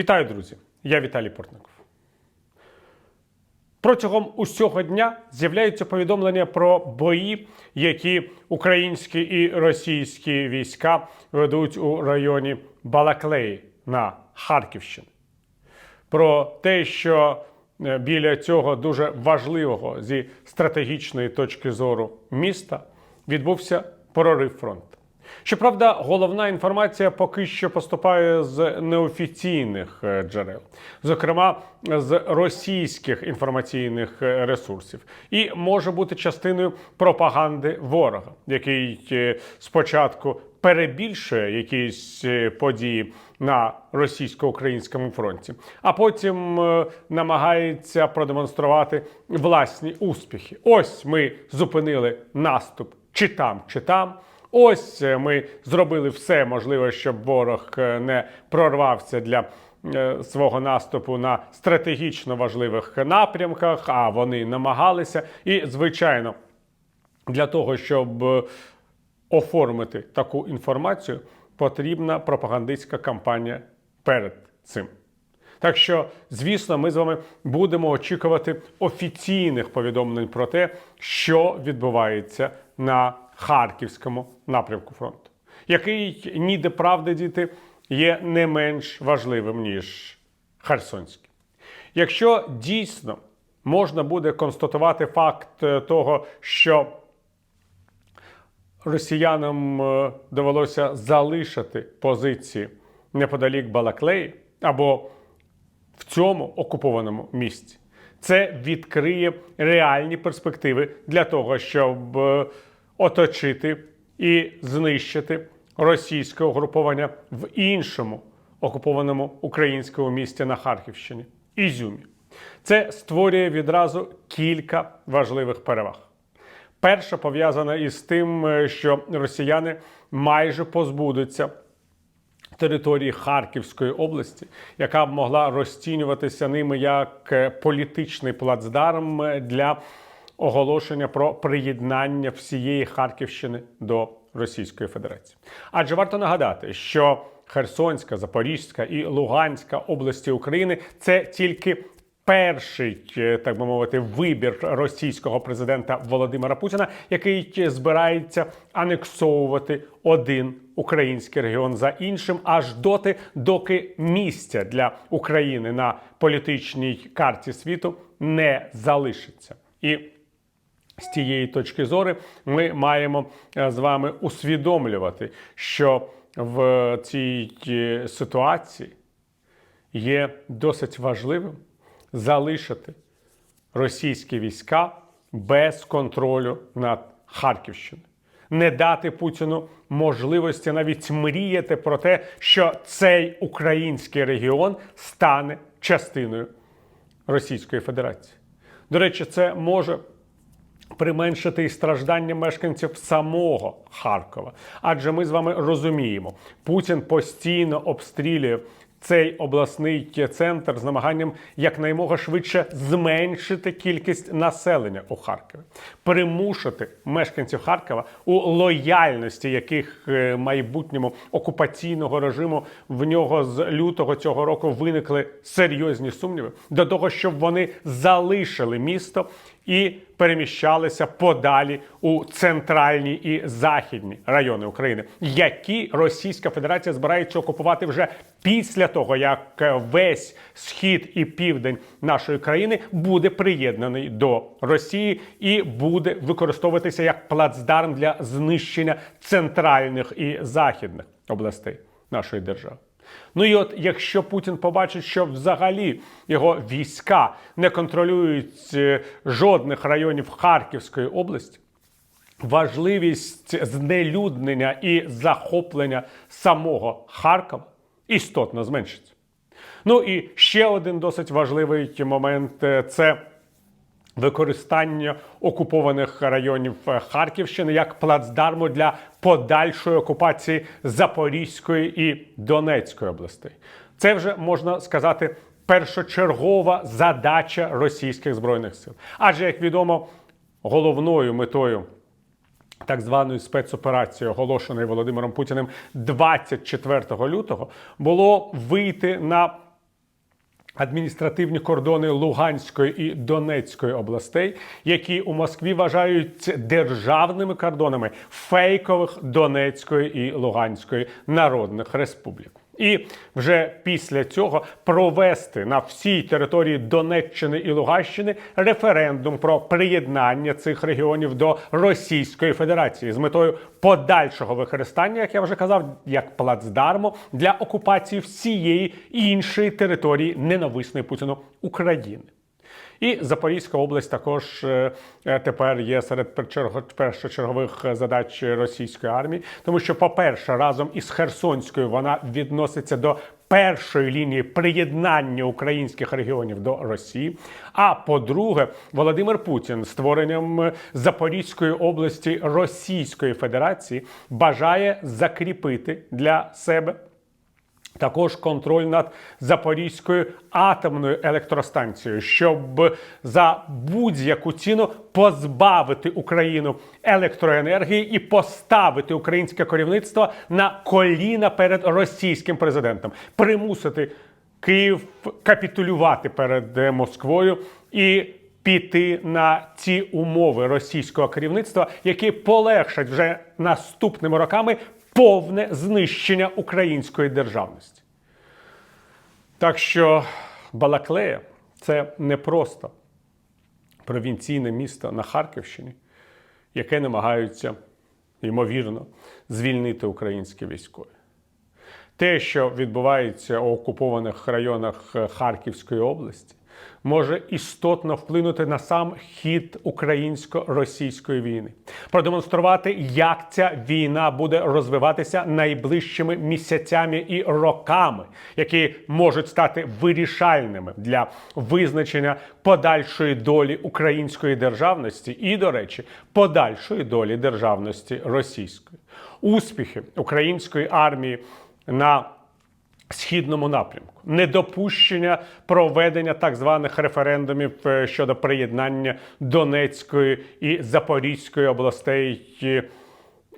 Вітаю, друзі! Я Віталій Портников. Протягом усього дня з'являються повідомлення про бої, які українські і російські війська ведуть у районі Балаклеї на Харківщині. Про те, що е, біля цього дуже важливого зі стратегічної точки зору міста відбувся прорив фронту. Щоправда, головна інформація поки що поступає з неофіційних е, джерел, зокрема з російських інформаційних е, ресурсів, і може бути частиною пропаганди ворога, який е, спочатку перебільшує якісь події на російсько-українському фронті, а потім намагається продемонструвати власні успіхи. Ось ми зупинили наступ чи там, чи там. Ось е, ми зробили все можливе, щоб ворог е, не прорвався для е, свого наступу на стратегічно важливих напрямках, а вони намагалися. І, звичайно, для того, щоб оформити таку інформацію, потрібна пропагандистська кампанія перед цим. Так що, звісно, ми з вами будемо очікувати офіційних повідомлень про те, що відбувається на харківському напрямку фронту, який ніде правди діти є не менш важливим ніж Херсонський. Якщо дійсно можна буде констатувати факт е, того, що росіянам е, довелося залишити позиції неподалік Балаклеї або в цьому окупованому місці. Це відкриє реальні перспективи для того, щоб е, оточити і знищити російське угруповання в іншому окупованому українському місті на Харківщині Ізюмі. Це створює відразу кілька важливих переваг. Перша пов'язана із тим, е, що росіяни майже позбудуться території Харківської області, яка б могла розцінюватися ними як е, політичний плацдарм е, для оголошення про приєднання всієї Харківщини до Російської Федерації. Адже варто нагадати, що Херсонська, Запорізька і Луганська області України це тільки перший, е, так би мовити, вибір російського президента Володимира Путіна, який збирається анексовувати один український регіон за іншим, аж доти, доки місця для України на політичній карті світу не залишиться. І з тієї точки зору ми маємо е, з вами усвідомлювати, що в цій е, ситуації є досить важливим залишити російські війська без контролю над Харківщиною. Не дати Путіну можливості навіть мріяти про те, що цей український регіон стане частиною Російської Федерації. До речі, це може применшити і страждання мешканців самого Харкова. Адже ми з вами розуміємо, Путін постійно обстрілює цей обласний центр з намаганням якнаймога швидше зменшити кількість населення у Харкові, примусити мешканців Харкова у лояльності, яких е, майбутньому окупаційного режиму в нього з лютого цього року виникли серйозні сумніви до того, щоб вони залишили місто і переміщалися подалі у центральні і західні райони України, які Російська Федерація збирається окупувати вже після того, як весь схід і південь нашої країни буде приєднаний до Росії і буде використовуватися як плацдарм для знищення центральних і західних областей нашої держави. Ну і от якщо Путін побачить, що взагалі його війська не контролюють е, жодних районів Харківської області, важливість знелюднення і захоплення самого Харкова істотно зменшиться. Ну і ще один досить важливий момент е, це використання окупованих районів е, Харківщини як плацдарму для подальшої окупації Запорізької і Донецької областей. Це вже можна сказати першочергова задача російських збройних сил. Адже, як відомо, головною метою. Так званої спецоперації, оголошеної Володимиром Путіним 24 лютого, було вийти на адміністративні кордони Луганської і Донецької областей, які у Москві вважають державними кордонами фейкових Донецької і Луганської народних республік. І вже після цього провести на всій території Донеччини і Луганщини референдум про приєднання цих регіонів до Російської Федерації з метою подальшого використання, як я вже казав, як плацдарму для окупації всієї іншої території ненависної Путіну України. І Запорізька область також е, е, тепер є серед першочергових задач російської армії, тому що, по-перше, разом із Херсонською вона відноситься до першої лінії приєднання українських регіонів до Росії. А по-друге, Володимир Путін створенням Запорізької області Російської Федерації бажає закріпити для себе також контроль над Запорізькою атомною електростанцією, щоб за будь-яку ціну позбавити Україну електроенергії і поставити українське керівництво на коліна перед російським президентом, примусити Київ капітулювати перед е, Москвою і піти на ці умови російського керівництва, які полегшать вже наступними роками повне знищення української державності. Так що Балаклея це не просто провінційне місто на Харківщині, яке намагаються, ймовірно, звільнити українські військові. Те, що відбувається у окупованих районах Харківської області, може істотно вплинути на сам хід українсько-російської війни, продемонструвати, як ця війна буде розвиватися найближчими місяцями і роками, які можуть стати вирішальними для визначення подальшої долі української державності і, до речі, подальшої долі державності російської. Успіхи української армії на східному напрямку, недопущення проведення так званих референдумів е, щодо приєднання Донецької і Запорізької областей. е,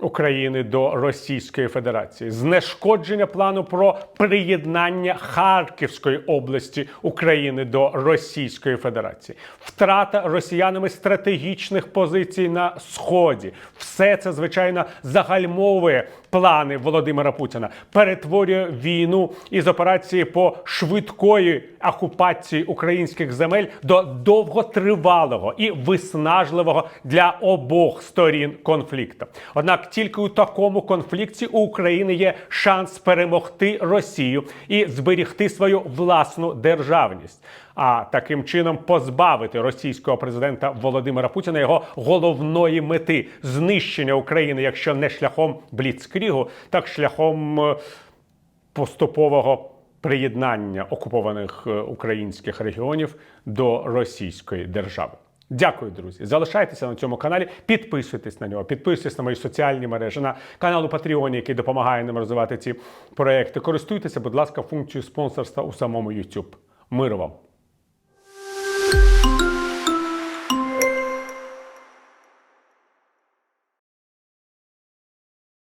України до Російської Федерації, знешкодження плану про приєднання Харківської області України до Російської Федерації, втрата росіянами стратегічних позицій на сході. Все це звичайно загальмовує плани Володимира Путіна, перетворює війну із операції по швидкої окупації українських земель до довготривалого і виснажливого для обох сторін конфлікту. Однак тільки у такому конфлікті у України є шанс перемогти Росію і зберігти свою власну державність. А таким чином позбавити російського президента Володимира Путіна його головної мети знищення України, якщо не шляхом бліцкрігу, так шляхом е, поступового приєднання окупованих е, українських регіонів до Російської держави. Дякую, друзі. Залишайтеся на цьому каналі, підписуйтесь на нього, підписуйтесь на мої соціальні мережі, на канал у Патреоні, який допомагає нам розвивати ці проекти. Користуйтеся, будь ласка, функцією спонсорства у самому YouTube. Миру вам!